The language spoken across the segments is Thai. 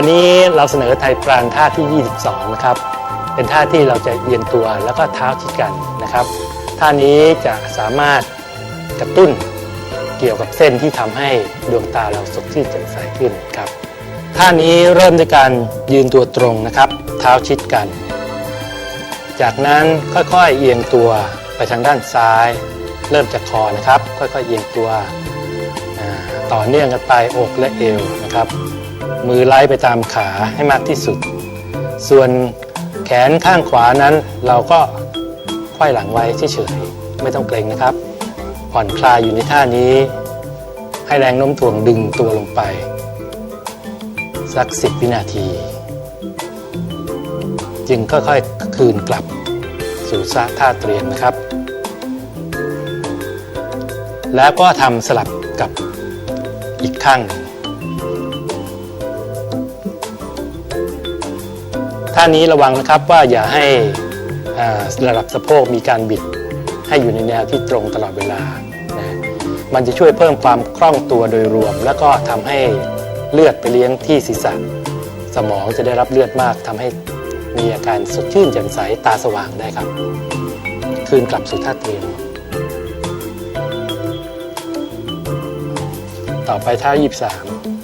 วันนี้เราเสนอไทยปรานท่าที่ 22 นะครับ เป็นท่าที่เราจะเอียงตัวแล้วก็เท้าชิดกันนะครับ ท่านี้จะสามารถกระตุ้นเกี่ยวกับเส้นที่ทำให้ดวงตาเราสดชื่นแจ่มใสขึ้นครับ ท่านี้เริ่มด้วยการยืนตัวตรงนะครับ เท้าชิดกัน จากนั้นค่อยๆเอียงตัวไปทางด้านซ้าย เริ่มจากคอนะครับ ค่อยๆเอียงตัวต่อเนื่องกันไปอกและเอวนะครับ มือไล่ไปตามขาให้มากที่สุด ส่วนแขนข้างขวานั้นเราก็ไขว้หลังไว้เฉยๆไม่ต้องเกรงนะครับ ผ่อนคลายอยู่ในท่านี้ ให้แรงโน้มถ่วงดึงตัวลงไป สัก10วินาที จึงค่อยๆคืนกลับสู่ท่าเตรียมนะครับ แล้วก็ทำสลับกับอีกข้างหนึ่ง ท่านี้ระวังนะครับว่าอย่าให้ระดับสะโพกมีการบิดให้อยู่ในแนวที่ตรงตลอดเวลานะมันจะช่วยเพิ่มความคล่องตัวโดยรวม แล้วก็ทำให้เลือดไปเลี้ยงที่ศีรษะ สมองจะได้รับเลือดมาก ทำให้มีอาการสดชื่นแจ่มใสตาสว่างได้ครับ คืนกลับสู่ท่าเตรียม ต่อไปท่า 23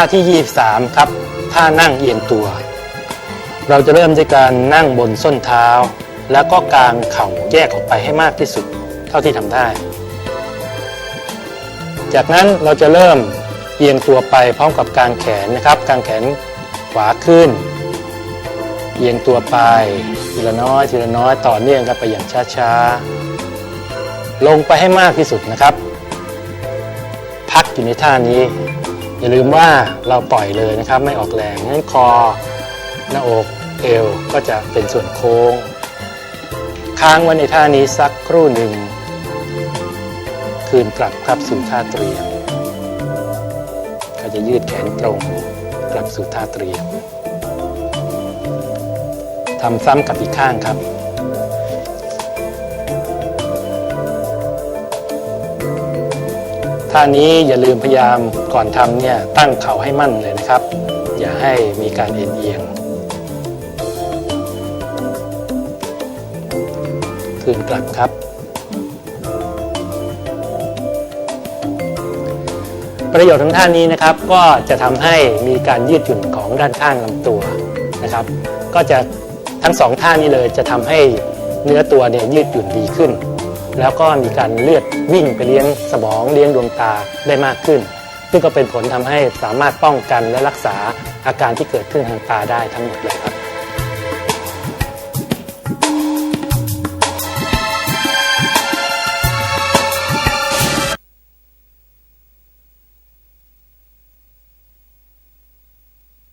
ท่าที่ยี่สามครับ ท่านั่งเอียงตัว เราจะเริ่มด้วยการนั่งบนส้นเท้า แล้วก็กางเข่าแยกออกไปให้มากที่สุดเท่าที่ทำได้ จากนั้นเราจะเริ่มเอียงตัวไปพร้อมกับกางแขนนะครับกางแขนขวาขึ้น เอียงตัวไปทีละน้อยทีละน้อยต่อเนื่องกันไปอย่างช้าๆ ลงไปให้มากที่สุดนะครับ พักอยู่ในท่านี้ อย่าลืมว่าเราปล่อยเลยนะครับไม่ออกแรงงั้นคอ หน้าอกเอวก็จะเป็นส่วนโค้ง ค้างไว้ในท่านี้สักครู่หนึ่ง คืนกลับครับสู่ท่าเตรียม ก็จะยืดแขนตรงกลับสู่ท่าเตรียมทำซ้ำกับอีกข้างครับ ท่านี้อย่าลืมพยายามก่อนทำเนี่ยตั้งเข่าให้มั่นเลยนะครับ อย่าให้มีการเอ็นเอียงคืนกลับครับ ประโยชน์ของท่านี้นะครับก็จะทำให้มีการยืดหยุ่นของด้านข้างลำตัวนะครับ ก็จะทั้งสองท่านี้เลยจะทำให้เนื้อตัวเนี่ยยืดหยุ่นดีขึ้น แล้วก็มีการเลือดวิ่งไปเลี้ยงสมองเลี้ยงดวงตาได้มากขึ้น ซึ่งก็เป็นผลทำให้สามารถป้องกันและรักษาอาการที่เกิดขึ้นทางตาได้ทั้งหมดเลยครับ